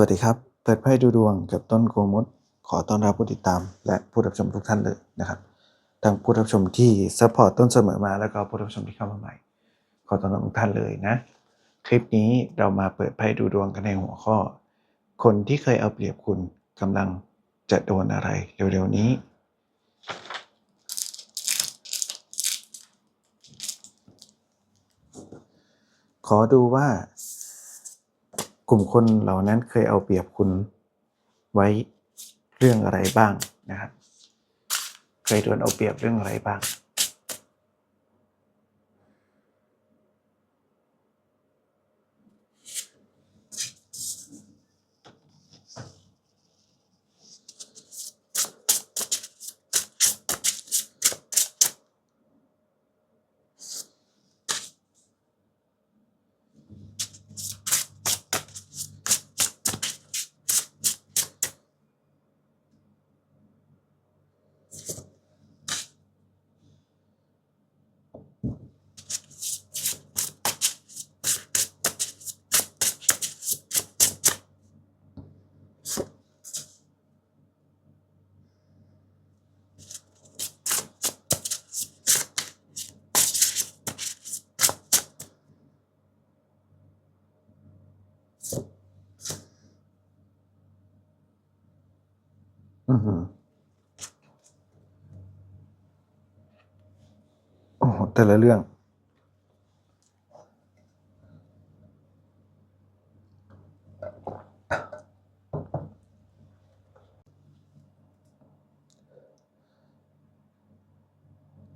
สวัสดีครับ เปิดไพ่ดูดวงกับต้นโกมุตขอต้อนรับผู้ติดตาม และผู้รับชมทุกท่านเลยนะครับทั้งผู้รับชมที่ซัพพอร์ตต้นเสมอมาแล้วก็ผู้รับชมที่เข้ามาใหม่ ขอต้อนรับทุกท่านเลยนะ คลิปนี้เรามาเปิดไพ่ดูดวงกันในหัวข้อ คนที่เคยเอาเปรียบคุณกำลังจะโดนอะไรเร็วๆนี้ ขอดูว่า กลุ่มคนเหล่านั้นเคยเอาเปรียบคุณไว้เรื่องอะไรบ้างนะครับ เคยโดนเอาเปรียบเรื่องอะไรบ้าง อือหือโอ้โหแต่ละเรื่อง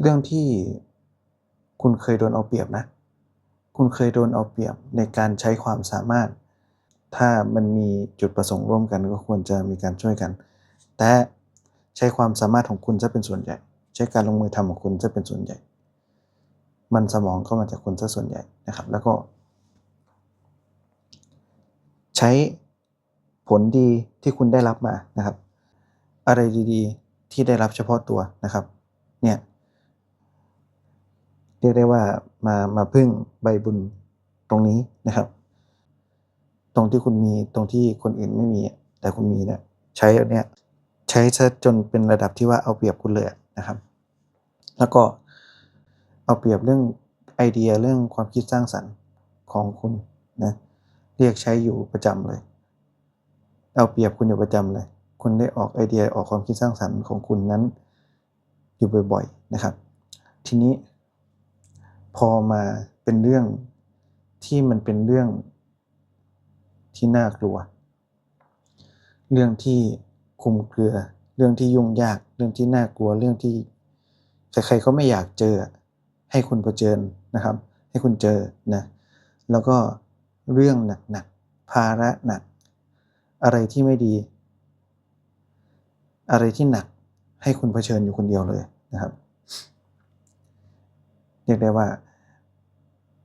เรื่องที่คุณเคยโดนเอาเปรียบนะ คุณเคยโดนเอาเปรียบในการใช้ความสามารถ ถ้ามันมีจุดประสงค์ร่วมกันก็ควรจะมีการช่วยกัน แต่ใช้ความสามารถของคุณจะเป็นส่วนใหญ่ ใช้การลงมือทำของคุณจะเป็นส่วนใหญ่ มันสมองก็มาจากคุณซะส่วนใหญ่นะครับ แล้วก็ ใช้ผลดีที่คุณได้รับมานะครับ อะไรดีๆ ที่ได้รับเฉพาะตัวนะครับ เนี่ยเรียกได้ว่ามามาพึ่งใบบุญตรงนี้นะครับ ตรงที่คุณมีตรงที่คนอื่นไม่มี แต่คุณมีเนี่ยใช้เนี่ย ใช้ซะจนเป็นระดับที่ว่าเอาเปรียบคุณเลยนะครับ แล้วก็เอาเปรียบเรื่องไอเดียเรื่องความคิดสร้างสรรค์ของคุณนะเรียกใช้อยู่ประจำเลย เอาเปรียบคุณอยู่ประจำเลย คุณได้ออกไอเดียออกความคิดสร้างสรรค์ของคุณนั้น อยู่บ่อยๆนะครับ ทีนี้ พอมาเป็นเรื่องที่มันเป็นเรื่องที่น่ากลัว เรื่องที่ คุมเครือ เรื่องที่ยุ่งยาก เรื่องที่น่ากลัวเรื่องที่ใครๆก็ไม่อยากเจอ ให้คุณเผชิญนะครับ ให้คุณเจอนะแล้วก็เรื่องหนักๆภาระหนัก อะไรที่ไม่ดี อะไรที่หนักให้คุณเผชิญอยู่คนเดียวเลยนะครับเรียกได้ว่า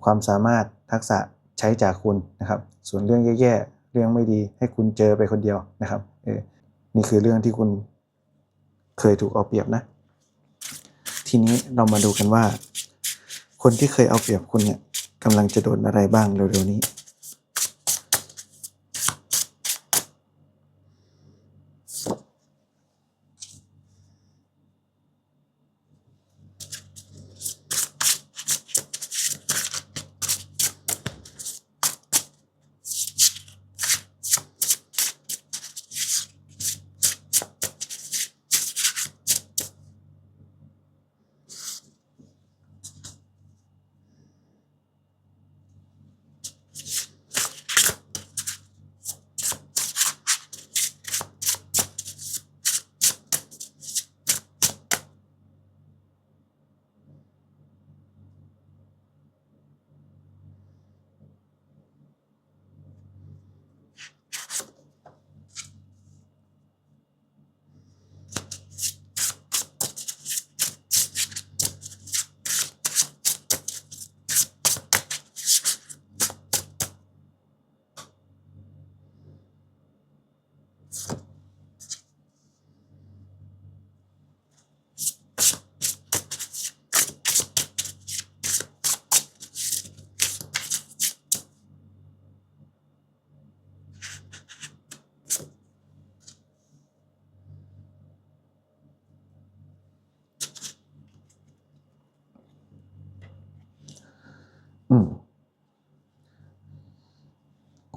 ความสามารถทักษะใช้จากคุณนะครับ ส่วนเรื่องแย่ๆเรื่องไม่ดีให้คุณเจอไปคนเดียวนะครับเออ นี่คือเรื่องที่คุณเคยถูกเอาเปรียบนะ ทีนี้เรามาดูกันว่า คนที่เคยเอาเปรียบคุณเนี่ยกำลังจะโดนอะไรบ้างเร็วๆนี้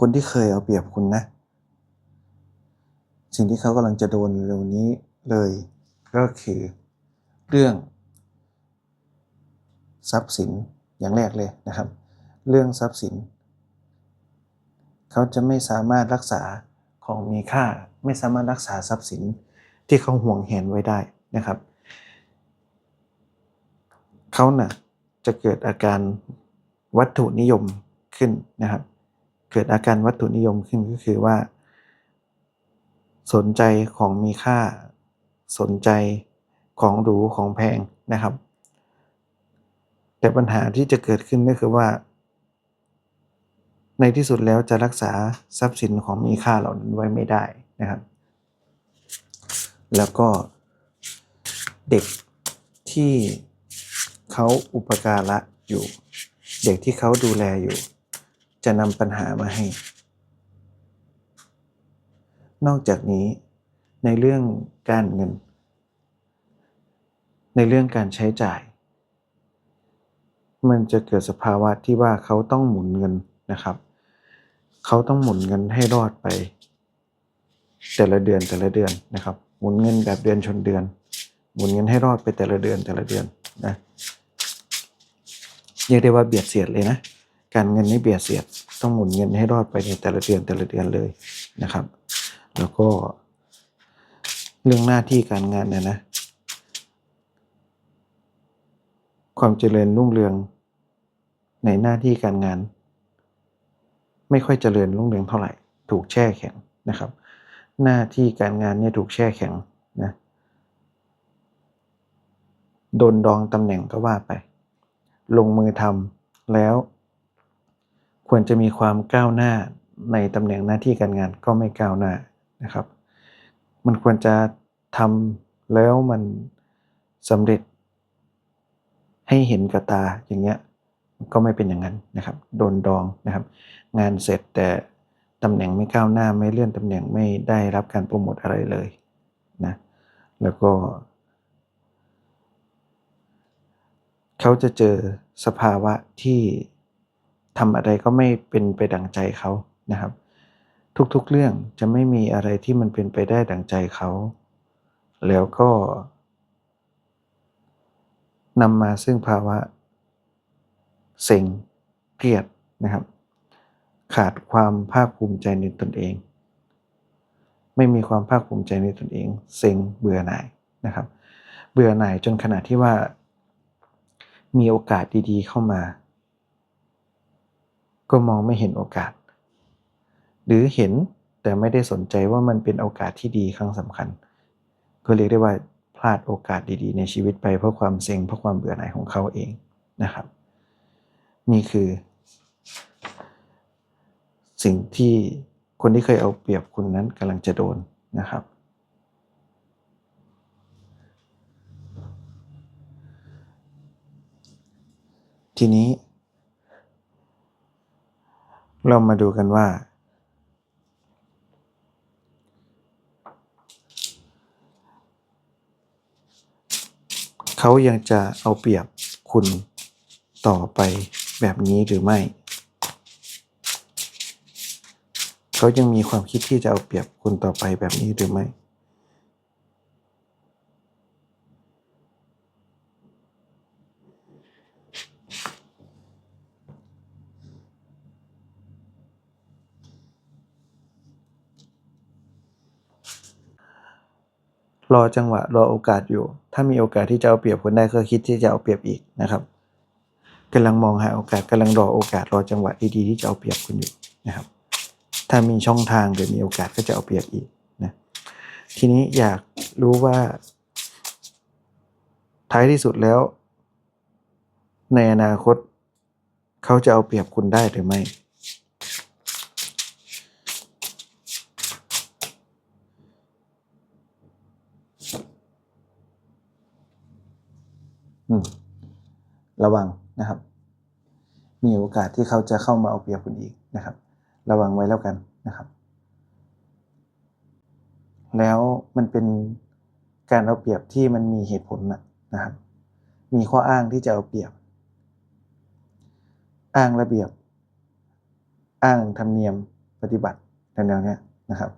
คนที่เคยเอาเปรียบคุณนะ สิ่งที่เขากำลังจะโดนเร็วนี้เลยก็คือเรื่อง ทรัพย์สินอย่างแรกเลยนะครับ เรื่องทรัพย์สิน เขาจะไม่สามารถรักษาของมีค่า ไม่สามารถรักษาทรัพย์สินที่เขาห่วงแหนไว้ได้นะครับ เขาน่ะจะเกิดอาการวัตถุนิยมขึ้นนะครับ เกิดอาการวัตถุนิยมขึ้นก็คือว่า สนใจของมีค่า สนใจของหรูของแพงนะครับ แต่ปัญหาที่จะเกิดขึ้นก็คือว่า ในที่สุดแล้วจะรักษาทรัพย์สินของมีค่าเหล่านั้นไว้ไม่ได้นะครับ แล้วก็เด็กที่เขาอุปการะอยู่ เด็กที่เขาดูแลอยู่ จะนำปัญหามาให้ นอกจากนี้ ในเรื่องการเงิน ในเรื่องการใช้จ่าย มันจะเกิดสภาวะที่ว่าเขาต้องหมุนเงินนะครับ เขาต้องหมุนเงินให้รอดไป แต่ละเดือนแต่ละเดือนนะครับ หมุนเงินแบบเดือนชนเดือน หมุนเงินให้รอดไปแต่ละเดือนแต่ละเดือนนะเรียกได้ว่าเบียดเสียดเลยนะ การเงินนี่เบียดเสียดต้องหมุนเงินให้รอดไปในแต่ละเดือนแต่ละเดือนเลยนะครับ แล้วก็ เรื่องหน้าที่การงานเนี่ยนะ ความเจริญรุ่งเรืองในหน้าที่การงาน ไม่ค่อยเจริญรุ่งเรืองเท่าไหร่ ถูกแช่แข็งนะครับ หน้าที่การงานเนี่ยถูกแช่แข็งนะโดนดองตำแหน่งก็ว่าไป ลงมือทำแล้ว ควรจะมีความก้าวหน้าในตำแหน่งหน้าที่การงานก็ไม่ก้าวหน้านะครับ มันควรจะทำแล้วมันสำเร็จ ให้เห็นกับตาอย่างเงี้ยก็ไม่เป็นอย่างนั้นนะครับ โดนดองนะครับ งานเสร็จแต่ตำแหน่งไม่ก้าวหน้าไม่เลื่อนตำแหน่งไม่ได้รับการโปรโมทอะไรเลยนะแล้วก็ เขาจะเจอสภาวะที่ ทำอะไรก็ไม่เป็นไปดังใจเขานะครับ ทุกๆเรื่องจะไม่มีอะไรที่มันเป็นไปได้ดังใจเขา แล้วก็นำมาซึ่งภาวะเซ็งเครียดนะครับ ขาดความภาคภูมิใจในตนเอง ไม่มีความภาคภูมิใจในตนเอง เซ็งเบื่อหน่ายนะครับ เบื่อหน่ายจนขนาดที่ว่า มีโอกาสดีๆเข้ามา ก็มองไม่เห็นโอกาส หรือเห็นแต่ไม่ได้สนใจว่ามันเป็นโอกาสที่ดีครั้งสำคัญ ก็เรียกได้ว่าพลาดโอกาสดีๆ ในชีวิตไปเพราะความเซ็งเพราะความเบื่อหน่ายของเขาเองนะครับ นี่คือ สิ่งที่คนที่เคยเอาเปรียบคุณนั้นกำลังจะโดนนะครับทีนี้ เรามาดูกันว่า เขายังจะเอาเปรียบคุณต่อไปแบบนี้หรือไม่ เขายังมีความคิดที่จะเอาเปรียบคุณต่อไปแบบนี้หรือไม่ รอจังหวะรอโอกาสอยู่ ถ้ามีโอกาสที่จะเอาเปรียบคุณได้ก็คิดที่จะเอาเปรียบอีกนะครับกำลังมองหาโอกาสกำลังรอโอกาสรอจังหวะดีๆที่จะเอาเปรียบคุณอยู่นะครับ ถ้ามีช่องทางหรือมีโอกาสก็จะเอาเปรียบอีกนะทีนี้อยากรู้ว่า ท้ายที่สุดแล้ว ในอนาคต เขาจะเอาเปรียบคุณได้หรือไม่ ระวังนะครับ มีโอกาสที่เขาจะเข้ามาเอาเปรียบคุณอีกนะครับ ระวังไว้แล้วกันนะครับ แล้วมันเป็นการเอาเปรียบที่มันมีเหตุผลนะนะครับ มีข้ออ้างที่จะเอาเปรียบ อ้างระเบียบ อ้างธรรมเนียมปฏิบัติแนวเนี้ยนะครับ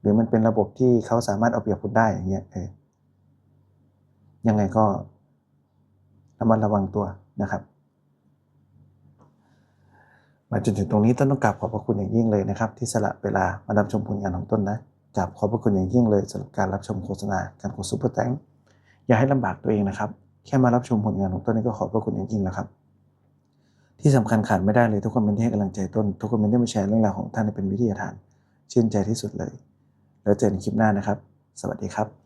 หรือมันเป็นระบบที่เขาสามารถเอาเปรียบคุณได้อย่างเงี้ยเออยังไงก็ ระมัดระวังตัวนะครับมาจนถึงตรงนี้ต้นต้องกราบขอบพระคุณอย่างยิ่งเลยนะครับ ที่สละเวลามารับชมผลงานของต้นนะกราบขอบพระคุณอย่างยิ่งเลยสำหรับการรับชมโฆษณาการกดซุปเปอร์แตงอย่าให้ลำบากตัวเองนะครับ แค่มารับชมผลงานของต้นนี่ก็ขอบพระคุณอย่างยิ่งแล้วครับ ที่สำคัญขาดไม่ได้เลยทุกคอมเมนที่ให้กำลังใจต้น ทุกคอมเมนที่มาแชร์เรื่องราวของท่านเป็นวิทยาทานชื่นใจที่สุดเลย แล้วเจอกันในคลิปหน้านะครับ สวัสดีครับ